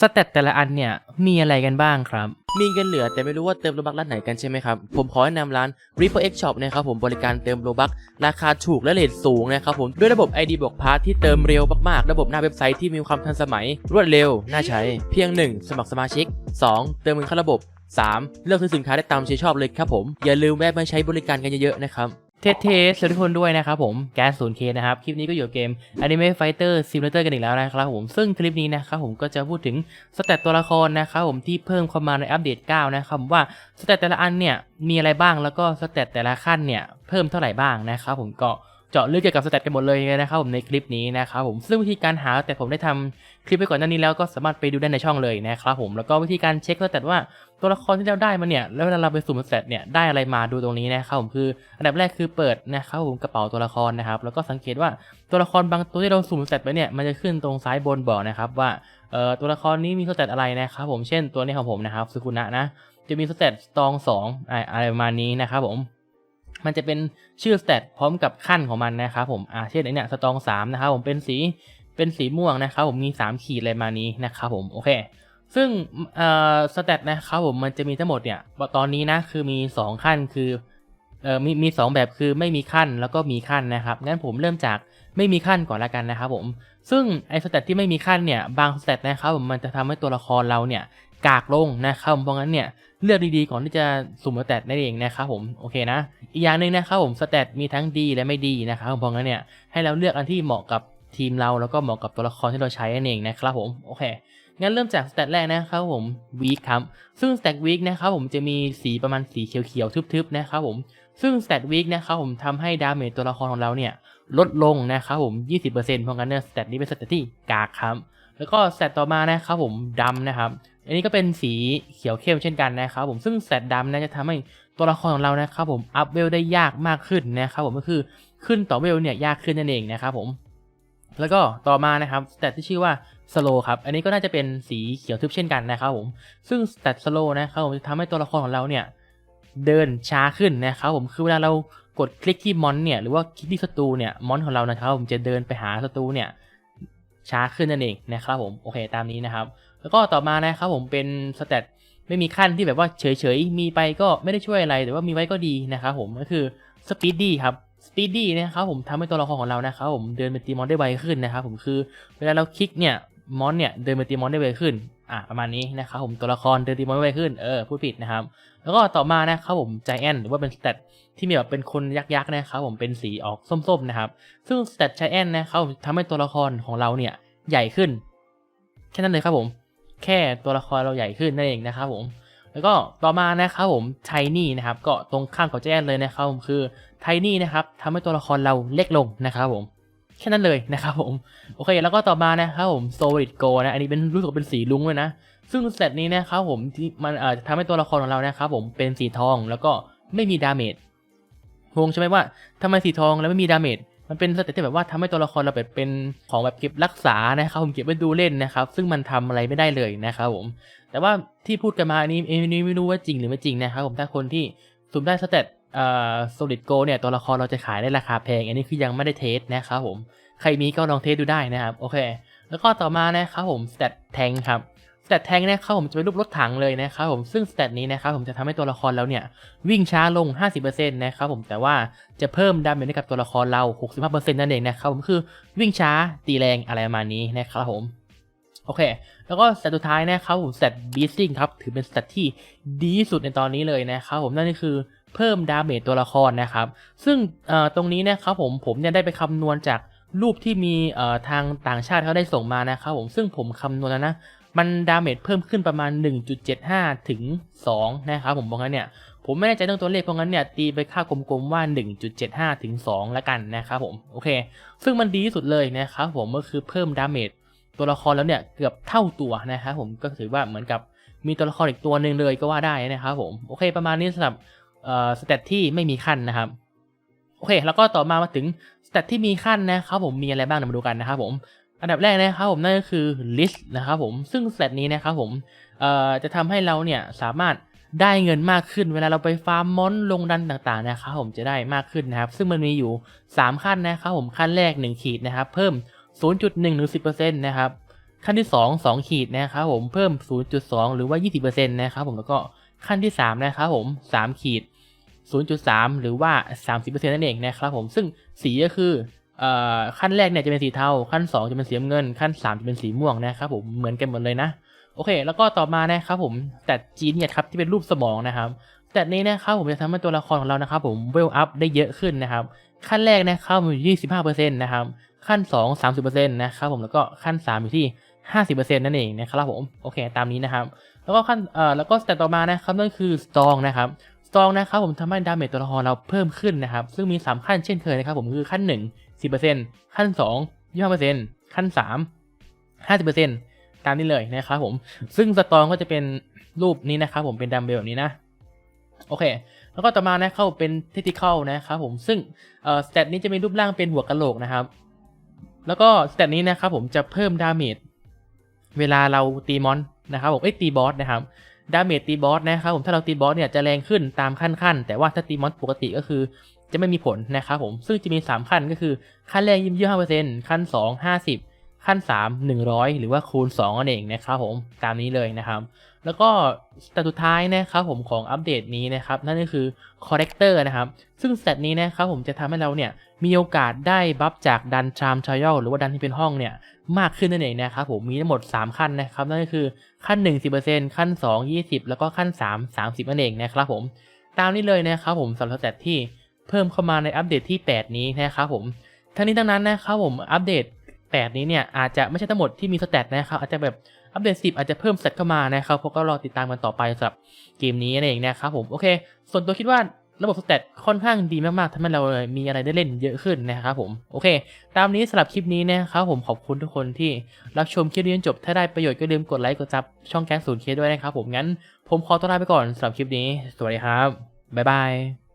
สเตตแต่ละอันเนี่ยมีอะไรกันบ้างครับ มีเงินเหลือแต่ไม่รู้ว่าเติมโลบักร้านไหนกันใช่ไหมครับ ผมขอแนะนำร้าน r e p o X Shop นะครับผมบริการเติมโลบักราคาถูกและเรทสูงนะครับผมด้วยระบบ ID บวกพาร์ทที่เติมเร็วมากๆ ระบบหน้าเว็บไซต์ที่มีความทันสมัย รวดเร็ว น่าใช้ เพียง 1 สมัครสมาชิก 2 เติมเงินเข้าระบบ 3 เลือกซื้อสินค้าได้ตามใจชอบเลยครับผม อย่าลืมแวะมาใช้บริการกันเยอะๆนะครับ เทสเทสวัสดีทุกคนด้วยนะครับผมแก๊สศูนย์เคนะครับ คลิปนี้ก็อยู่กับเกม Anime Fighter Simulator กันอีกแล้วนะครับผมซึ่งคลิปนี้นะครับผมก็จะพูดถึงสเตตตัวละครนะครับผมที่เพิ่มเข้ามาในอัปเดต 9 นะครับผมว่าสเตตแต่ละอันเนี่ยมีอะไรบ้างแล้วก็สเตตแต่ละขั้นเนี่ยเพิ่มเท่าไหร่บ้างนะครับผมก็เจาะลึกเกี่ยวกับสเตตกันหมดเลยนะครับผมในคลิปนี้นะครับผมซึ่งวิธีการหาแต่ผมได้ทำคลิปไปก่อนหน้านี้แล้วก็สามารถไปดูได้ในช่องเลยนะครับผมแล้วก็วิธีการเช็คสเตตว่า ตัวละครที่เราได้มาเนี่ย แล้วเวลาเราไปสุ่มสเตตเนี่ย ได้อะไรมาดูตรงนี้นะครับผมคือ อันดับแรกคือเปิดนะครับผมกระเป๋าตัวละครนะครับ แล้วก็สังเกตว่าตัวละครบางตัวที่เราสุ่มสเตตไปเนี่ย มันจะขึ้นตรงซ้ายบนบอกนะครับว่า เอ่อ ตัวละครนี้มีสเตตอะไรนะครับผม เช่นตัวนี้ของผมนะครับสุคุนะนะ จะมีสเตตสตองสองอะไรประมาณนี้นะครับผมมันจะเป็นชื่อสเตตพร้อมกับขั้นของมันนะครับผมอ่าเช่นไอเนี่ยสตองสามนะครับผมเป็นสีเป็นสีม่วงนะครับผมมี 3 ขีดอะไรมานี้นะครับผมโอเค ซึ่งเอ่อสเตตนะครับผมมันจะมีทั้งหมดเนี่ยตอนนี้นะคือมี 2 ขั้นคือเอ่อมีมีสองแบบคือไม่มีขั้นแล้วก็มีขั้นนะครับงั้นผมเริ่มจากไม่มีขั้นก่อนละกันนะครับผมซึ่งไอสเตตที่ไม่มีขั้นเนี่ยบางสเตตนะครับผมมันจะทำให้ตัวละครเราเนี่ยกากลงนะครับเพราะงั้นเนี่ยเลือกดีๆก่อนที่จะสุ่มสเตตนั่นเองนะครับผมโอเคนะ อีกอย่างหนึ่งนะครับผมสเตตมีทั้งดีและไม่ดีนะครับเพราะงั้นเนี่ยให้เราเลือกอันที่เหมาะกับทีมเราแล้วก็เหมาะกับตัวละครที่เราใช้นั่นเองนะครับผมโอเค งั้นเริ่มจากสเตตแรกนะครับผมวีคครับ ซึ่งสเตตวีคนะครับผมจะมีสีประมาณสีเขียวๆทึบๆนะครับผม ซึ่งสเตตวีคนะครับผมทำให้ดาเมจตัวละครของเราเนี่ยลดลงนะครับผม 20%เพราะงั้นเนี่ยสเตตนี้เป็นสเตตที่กากครับ แล้วก็สเตตต่อมานะครับผมดำนะครับ อันนี้ก็เป็นสีเขียวเข้มเช่นกันนะครับผม ซึ่งสเตตดำนะจะทำให้ตัวละครของเรานะครับผมอัพเวลได้ยากมากขึ้นนะครับผมก็คือขึ้นต่อเวลเนี่ยยากขึ้นนั่นเองนะครับผม แล้วก็ต่อมานะครับสเตตที่ชื่อว่าสโลครับอันนี้ก็น่าจะเป็นสีเขียวทึบเช่นกันนะครับผมซึ่งสเตตสโลนะครับผมจะทำให้ตัวละครของเราเนี่ยเดินช้าขึ้นนะครับผมคือเวลาเรากดคลิกที่มอนเนี่ยหรือว่าคลิกที่ศัตรูเนี่ยมอนของเรานะครับผมจะเดินไปหาศัตรูเนี่ยช้าขึ้นนั่นเองนะครับผมโอเคตามนี้นะครับ แล้วก็ต่อมานะครับผมเป็นสเตตไม่มีขั้นที่แบบว่าเฉยๆมีไปก็ไม่ได้ช่วยอะไรแต่ว่ามีไว้ก็ดีนะครับผมก็คือสปีดดี้ครับ สปีดดี้นะครับผมทำให้ตัวละครของเรานะครับผมเดินไปตีมอนได้ไวขึ้นนะครับผมคือเวลาเราคลิกเนี่ยมอนเนี่ยเดินไปตีมอนได้ไวขึ้นอะประมาณนี้นะครับผมตัวละครเดินตีมอนได้ไวขึ้นเออพูดผิดนะครับแล้วก็ต่อมานะครับผมใจแอนหรือว่าเป็นสเตตที่มีแบบเป็นคนยักษ์ๆนะครับผมเป็นสีออกส้มๆนะครับซึ่งสเตตใจแอนนะครับผมทำให้ตัวละครของเราเนี่ยใหญ่ขึ้นแค่นั้นเลยครับผม แค่ตัวละครเราใหญ่ขึ้นนั่นเองนะครับผมแล้วก็ต่อมานะครับผมไทนี่นะครับก็ตรงข้ามกับแจ้นเลยนะครับผมคือ ไทนี่นะครับทำให้ตัวละครเราเล็กลงนะครับผมแค่นั้นเลยนะครับผมโอเคแล้วก็ต่อมานะครับผมโซลิดโกนะอันนี้เป็นรู้สึกเป็นสีลุ้งเลยนะ ซึ่งเซตนี้นะครับผมที่มันเอ่อจะทำให้ตัวละครของเรานะครับผมเป็นสีทองแล้วก็ไม่มีดาเมจงงใช่ไหมว่าทำไมสีทองแล้วไม่มีดาเมจมันเป็นสเตตที่แบบว่าทำให้ตัวละครเราแบบเป็นของแบบเก็บรักษานะครับผมเก็บไว้ดูเล่นนะครับ ซึ่งมันทำอะไรไม่ได้เลยนะครับผมแต่ว่าที่พูดกันมาอันนี้เอ็มนี่ไม่รู้ว่าจริงหรือไม่จริงนะครับผมถ้าคนที่สุ่มได้สเตต เอ่อ solid go เนี่ยตัวละครเราจะขายได้ราคาแพง อันนี้คือยังไม่ได้เทสนะครับผม ใครมีก็ลองเทสดูได้นะครับ โอเค แล้วก็ต่อมานะครับผมสเตตแทงครับสเตตแทงนะครับผมจะเป็นรูปรถถังเลยนะครับผม ซึ่งสเตตนี้นะครับผมจะทำให้ตัวละครเราเนี่ยวิ่งช้าลง 50%นะครับผม แต่ว่าจะเพิ่มดาเมจให้กับตัวละครเรา 65%นั่นเองนะครับผมคือวิ่งช้าตีแรงอะไรประมาณนี้นะครับผมโอเค แล้วก็สเตตสุดท้ายนะครับผมสเตตบีซิ่งครับ ถือเป็นสเตตที่ดีที่สุดในตอนนี้เลยนะครับผมนั่นก็คือ เพิ่มดาเมจตัวละครนะครับ ซึ่งตรงนี้นะครับผมผมเนี่ยได้ไปคำนวณจากรูปที่มีทางต่างชาติเขาได้ส่งมานะครับผมซึ่งผมคำนวณแล้วนะ มันดาเมจเพิ่มขึ้นประมาณ 1.75 ถึง 2 นะครับผมบอกงั้นเนี่ยผมไม่แน่ใจเรื่องตัวเลขเพราะงั้นเนี่ยตีไปค่ากลมๆว่า 1.75 ถึง 2 แล้วกันนะครับผมโอเค ซึ่งมันดีที่สุดเลยนะครับผมก็คือเพิ่มดาเมจตัวละครแล้วเนี่ยเกือบเท่าตัวนะครับผมก็ถือว่าเหมือนกับมีตัวละครอีกตัวหนึ่งเลยก็ว่าได้นะครับผมโอเคประมาณนี้สำหรับ เอ่อสเตตที่ไม่มีขั้นนะครับ โอเค แล้วก็ต่อมามาถึงสเตตที่มีขั้นนะครับผมมีอะไรบ้างเดี๋ยวมาดูกันนะครับผมอันดับแรกนะครับผมนั่นก็คือ list นะครับผมซึ่งสเตตนี้นะครับผมเอ่อจะทำให้เราเนี่ยสามารถได้เงินมากขึ้น เวลาเราไปฟาร์มมอนลงดันต่างๆนะครับผมจะได้มากขึ้นนะครับ ซึ่งมันมีอยู่ 3 ขั้นนะครับผมขั้นแรก 1 ขีดนะครับ เพิ่ม 0.1ถึง10%นะครับขั้นที่ 2 2 ขีดนะครับผมเพิ่ม 0.2 หรือว่า 20%นะครับผมแล้วก็ ขั้นที่ 3 นะครับผม3ขีด0.3 หรือว่า 30%นั่นเองนะครับผมซึ่งสีก็คือออขั้นแรกเนี่ยจะเป็นสีเทา ขั้น 2 จะเป็นสีเงิน ขั้น 3 จะเป็นสีม่วงนะครับผมเหมือนกันหมดเลยนะ โอเค แล้วก็ต่อมานะครับผมแต่จีนเนี่ยครับที่เป็นรูปสมองนะครับแต่นี้นะครับผมจะทำให้ตัวละครของเรานะครับผมเวลอัพได้เยอะขึ้นนะครับ ขั้นแรกนะครับอยู่ที่ 15%นะครับขั้น 2 30%นะครับผมแล้วก็ขั้น 3 อยู่ที่ 50%นั่นเองนะครับผมโอเคตามนี้นะครับ แล้วก็ขั้นเอ่อแล้วก็สเตตต่อมานะครับนั่นคือสตองนะครับสตองนะครับผมทำให้ดาเมจตัวละครเราเพิ่มขึ้นนะครับ ซึ่งมี 3 ขั้นเช่นเคยนะครับผมคือขั้น 1 10%ขั้น 2 25%ขั้น 3 50%ตามนี้เลยนะครับผมซึ่งสตองก็จะเป็นรูปนี้นะครับผมเป็นดัมเบลแบบนี้นะโอเค แล้วก็ต่อมานะครับเป็นเทติคอลนะครับผมซึ่งเอ่อสเตตนี้จะมีรูปร่างเป็นหัวกะโหลกนะครับ แล้วก็สเตตนี้นะครับผมจะเพิ่มดาเมจ เวลาเราตีมอนนะครับผมเอ้ยตีบอสนะครับดาเมจตีบอสนะครับผมถ้าเราตีบอสเนี่ยจะแรงขึ้นตามขั้นขั้นแต่ว่าถ้าตีมอนปกติก็คือจะไม่มีผลนะครับผมซึ่งจะมี 3 ขั้นก็คือขั้นแรกยี่สิบห้าเปอร์เซ็นต์ขั้น 2 50 ขั้น 3 100 หรือว่าคูณ2นั่นเองนะครับผมตามนี้เลยนะครับ แล้วก็สเตตสุดท้ายนะครับผมของอัปเดตนี้นะครับนั่นก็คือ Corrector นะครับ ซึ่งสเตตนี้นะครับผมจะทำให้เราเนี่ยมีโอกาสได้บัฟจากดันชามทริอัลหรือว่าดันที่เป็นห้องเนี่ยมากขึ้นนั่นเองนะครับผมมีทั้งหมด 3 ขั้นนะครับนั่นก็คือขั้น 1 10%ขั้น 2 20 แล้วก็ขั้น 3 30 นั่นเองนะครับผมตามนี้เลยนะครับผมสำหรับสเตตที่เพิ่มเข้ามาในอัปเดตที่ 8 นี้นะครับผมทั้งนี้ทั้งนั้นนะครับผมอัปเดต 8นี้เนี่ยอาจจะไม่ใช่ทั้งหมดที่มีสเตตนะครับอาจจะแบบอัปเดต 10 อาจจะเพิ่มสเตตเข้ามานะครับพวกก็รอติดตามกันต่อไปสำหรับเกมนี้นั่นเองนะครับผมโอเค ส่วนตัวคิดว่าระบบสเตตค่อนข้างดีมากๆทำให้เรามีอะไรได้เล่นเยอะขึ้นนะครับผมโอเค ตามนี้สำหรับคลิปนี้นะครับผมขอบคุณทุกคนที่รับชมคลิปนี้จนจบ ถ้าได้ประโยชน์ก็อย่าลืมกดไลค์กดซับช่องแก๊งศูนย์เคด้วยนะครับผมงั้นผมขอตัวลาไปก่อนสำหรับคลิปนี้ สวัสดีครับบ๊ายบาย